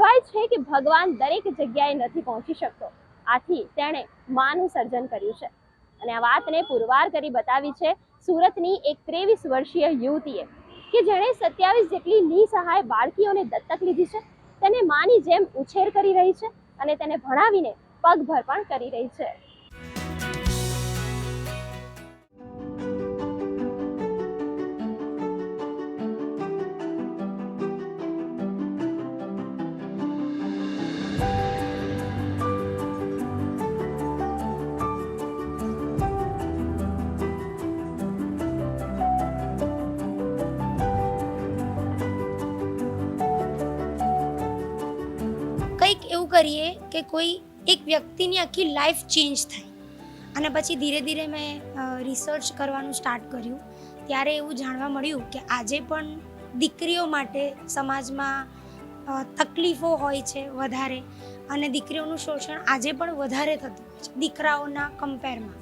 કહેવાય છે કે ભગવાન દરેક જગ્યાએ નથી પહોંચી શકતો. આથી તેણે માનું સર્જન કર્યું છે. અને આ વાતને પુરવાર કરી બતાવી છે સુરતની એક ત્રેવીસ વર્ષીય યુવતીએ, કે જેણે સત્યાવીસ જેટલી નિસહાય બાળકીઓને દત્તક લીધી છે, તેને માની જેમ ઉછેર કરી રહી છે અને તેને ભણાવીને પગભર પણ કરી રહી છે. કરીએ કે કોઈ એક વ્યક્તિની આખી લાઈફ ચેન્જ થાય. અને પછી ધીરે ધીરે મેં રિસર્ચ કરવાનું સ્ટાર્ટ કર્યું. ત્યારે એવું જાણવા મળ્યું કે આજે પણ દીકરીઓ માટે સમાજમાં તકલીફો હોય છે વધારે. અને દીકરીઓનું શોષણ આજે પણ વધારે થતું હોય છે, દીકરાઓના કમ્પેરમાં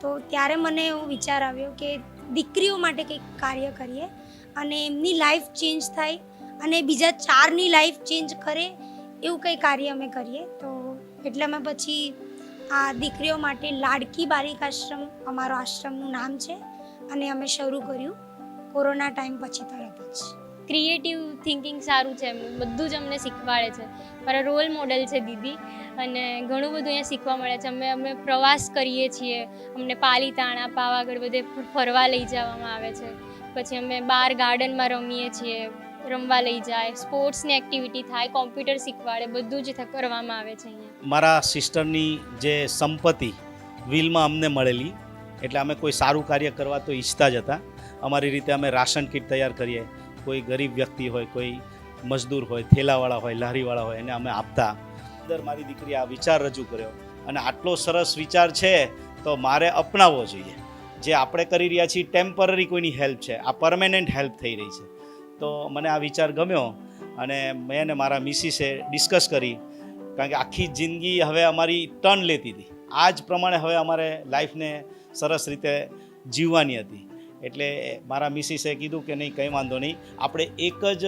તો ત્યારે મને એવો વિચાર આવ્યો કે દીકરીઓ માટે કંઈક કાર્ય કરીએ અને એમની લાઈફ ચેન્જ થાય અને બીજા ચારની લાઈફ ચેન્જ કરે એવું કંઈ કાર્ય અમે કરીએ, તો એટલે અમે પછી આ દીકરીઓ માટે લાડકી બાલિક આશ્રમ, અમારો આશ્રમનું નામ છે, અને અમે શરૂ કર્યું કોરોના ટાઈમ પછી તરત જ. ક્રિએટિવ થિંકિંગ સારું છે એમનું બધું જ અમને શીખવાડે છે. મારા રોલ મોડલ છે દીદી, અને ઘણું બધું અહીંયા શીખવા મળે છે. અમે અમે પ્રવાસ કરીએ છીએ, અમને પાલીતાણા પાવાગઢ બધે ફરવા લઈ જવામાં આવે છે. પછી અમે બહાર ગાર્ડનમાં રમીએ છીએ. રમવા લઈ જાય, સ્પોર્ટ્સની એક્ટિવિટી થાય કોમ્પ્યુટર શીખવાડે, બધું જ કરવામાં આવે છે અહીંયા. મારા સિસ્ટરની જે સંપત્તિ વિલમાં અમને મળેલી, એટલે અમે કોઈ સારું કાર્ય કરવા તો ઈચ્છતા જ હતા. અમારી રીતે અમે રાશન કીટ તૈયાર કરીએ. કોઈ ગરીબ વ્યક્તિ હોય, કોઈ મજદૂર હોય, થેલાવાળા હોય, લારીવાળા હોય, એને અમે આપતા. અંદર મારી દીકરી આ વિચાર રજૂ કર્યો. અને આટલો સરસ વિચાર છે, તો મારે અપનાવવો જોઈએ. જે આપણે કરી રહ્યા છીએ ટેમ્પરરી કોઈની હેલ્પ છે. આ પરમેનન્ટ હેલ્પ થઈ રહી છે. તો મને આ વિચાર ગમ્યો અને મેં ને મારા મિસિસે ડિસ્કસ કરી. કારણ કે આખી જિંદગી હવે અમારી ટર્ન લેતી હતી. આ જ પ્રમાણે હવે અમારે લાઈફને સરસ રીતે જીવવાની હતી. એટલે મારા મિસિસે કીધું કે નહીં, કંઈ વાંધો નહીં. આપણે એક જ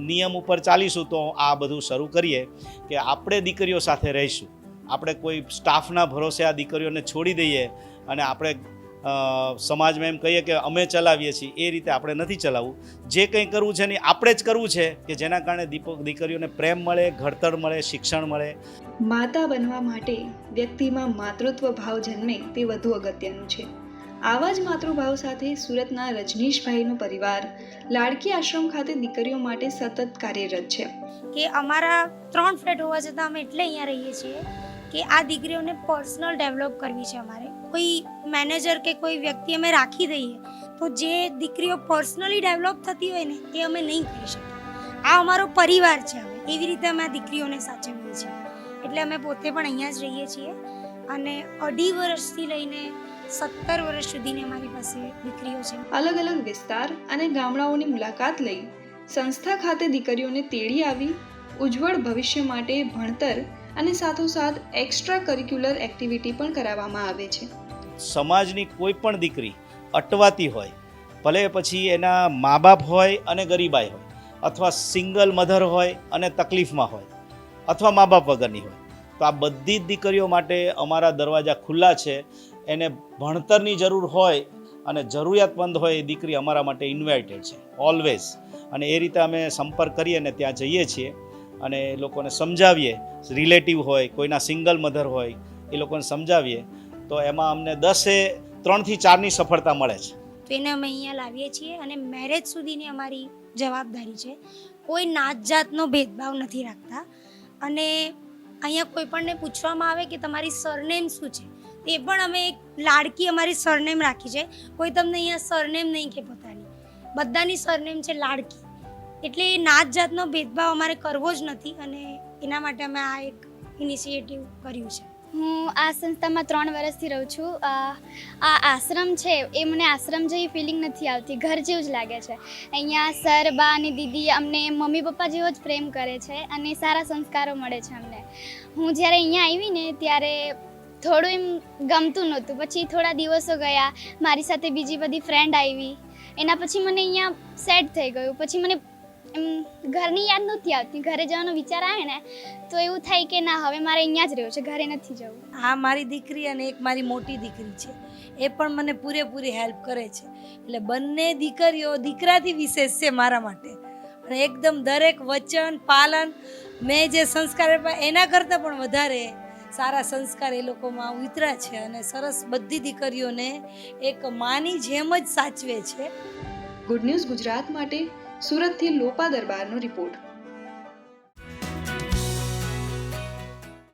નિયમ ઉપર ચાલીશું તો આ બધું શરૂ કરીએ કે આપણે દીકરીઓ સાથે રહીશું. આપણે કોઈ સ્ટાફના ભરોસે આ દીકરીઓને છોડી દઈએ અને આપણે સમાજમાં એમ કહીએ કે અમે ચલાવીએ છીએ એ રીતે આપણે નથી ચલાવવું. જે કંઈ કરવું છે ને આપણે જ કરવું છે કે જેના કારણે દીપક દીકરીઓને પ્રેમ મળે ઘડતર મળે શિક્ષણ મળે. માતા બનવા માટે વ્યક્તિમાં માતૃત્વ ભાવ જન્મે તે વધુ અગત્યનું છે. આવા જ માતૃભાવ સાથે સુરતના રજનીશભાઈનો પરિવાર લાડકી આશ્રમ ખાતે દીકરીઓ માટે સતત કાર્યરત છે. કે અમારા ત્રણ ફ્લેટ હોવા છતાં અમે એટલે અહીંયા રહીએ છીએ. કે આ દીકરીઓને પર્સનલ ડેવલપ કરવી છે અમારે. કોઈ મેનેજર કે કોઈ વ્યક્તિ અમે રાખી દઈએ, તો જે દીકરીઓ પર્સનલી ડેવલપ થતી હોય ને, એ અમે નહીં કરી શકીએ આ અમારો પરિવાર છે અમે એવી રીતે અમે આ દીકરીઓને સાચવીએ છીએ. એટલે અમે પોતે પણ અહીંયા જ રહીએ છીએ. અને અઢી વર્ષથી લઈને સત્તર વર્ષ સુધીની અમારી પાસે દીકરીઓ છે. અલગ અલગ વિસ્તાર અને ગામડાઓની મુલાકાત લઈ સંસ્થા ખાતે દીકરીઓને તેડી આવી, ઉજ્જવળ ભવિષ્ય માટે ભણતર અને સાથોસાથ એક્સ્ટ્રા કરિક્યુલર એક્ટિવિટી પણ કરાવવામાં આવે છે. સમાજની કોઈ પણ દીકરી અટવાતી હોય, ભલે પછી એના મા બાપ હોય અને ગરીબાઈ હોય, અથવા સિંગલ મધર હોય અને તકલીફમાં હોય, અથવા મા બાપ વગરની હોય, તો આ બધી જ દીકરીઓ માટે અમારા દરવાજા ખુલ્લા છે. એને ભણતરની જરૂર હોય અને જરૂરિયાતમંદ હોય એ દીકરી અમારા માટે ઇન્વાઇટેડ છે ઓલવેઝ અને એ રીતે અમે સંપર્ક કરીએ અને ત્યાં જઈએ છીએ. અને એ લોકોને સમજાવીએ. રિલેટિવ હોય, કોઈના સિંગલ મધર હોય, એ લોકોને સમજાવીએ. તો એમાં અમને દસે, ત્રણથી ચારની સફળતા મળે છે. તો એને અમે અહીંયા લાવીએ છીએ અને મેરેજ સુધીની અમારી જવાબદારી છે. કોઈ નાત જાતનો ભેદભાવ નથી રાખતા. અને અહીંયા કોઈ પણને પૂછવામાં આવે કે તમારી સરનેમ શું છે? એ પણ અમે એક લાડકી અમારી સરનેમ રાખી છે. કોઈ તમને અહીંયા સરનેમ નહીં કે પોતાની. બધાની સરનેમ છે લાડકી. એટલે નાત જાતનો ભેદભાવ અમારે કરવો જ નથી અને એના માટે અમે આ એક ઇનિશિયેટિવ કર્યું છે. હું આ સંસ્થામાં ત્રણ વર્ષથી રહું છું. આ આશ્રમ છે એ મને આશ્રમ જેવી ફિલિંગ નથી આવતી. ઘર જેવું જ લાગે છે. અહીંયા સર, બા અને દીદી અમને મમ્મી પપ્પા જેવો જ પ્રેમ કરે છે અને સારા સંસ્કારો મળે છે અમને. હું જ્યારે અહીંયા આવી ને ત્યારે થોડું એમ ગમતું નહોતું. પછી થોડા દિવસો ગયા, મારી સાથે બીજી બધી ફ્રેન્ડ આવી. એના પછી મને અહીંયા સેટ થઈ ગયું. પછી મને એમ ઘરની યાદ નથી આવતી. ઘરે જવાનો વિચાર આવે ને તો એવું થાય કે ના હવે મારે અહીંયા જ રહેવું છે ઘરે નથી જવું. હા મારી દીકરી અને એક મારી મોટી દીકરી છે. એ પણ મને પૂરેપૂરી હેલ્પ કરે છે. એટલે બંને દીકરીઓ દીકરાથી વિશેષ છે મારા માટે. અને એકદમ દરેક વચન પાલન મેં જે સંસ્કાર આપ્યા એના કરતાં પણ વધારે સારા સંસ્કાર એ લોકોમાં ઉતરા છે અને સરસ બધી દીકરીઓને એક માની જેમ જ સાચવે છે. ગુડ ન્યૂઝ ગુજરાત માટે સુરતથી લોપા દરબારનો રિપોર્ટ.